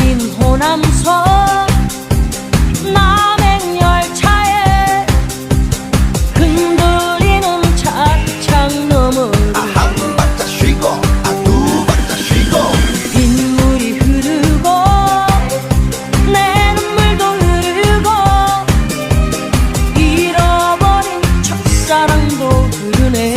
떨린 호남선 남행열차에 흔들리는 차창 너머로 인물이 흐르고 내 눈물도 흐르고 잃어버린 첫사랑도 흐르네.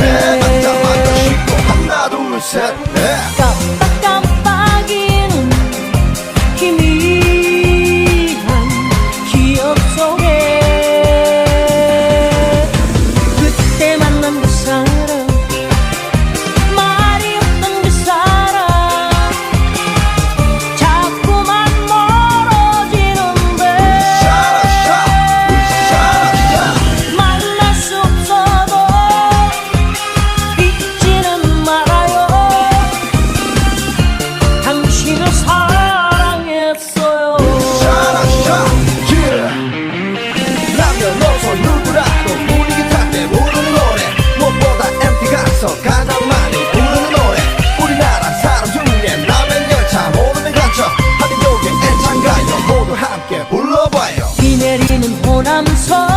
I'm sorry.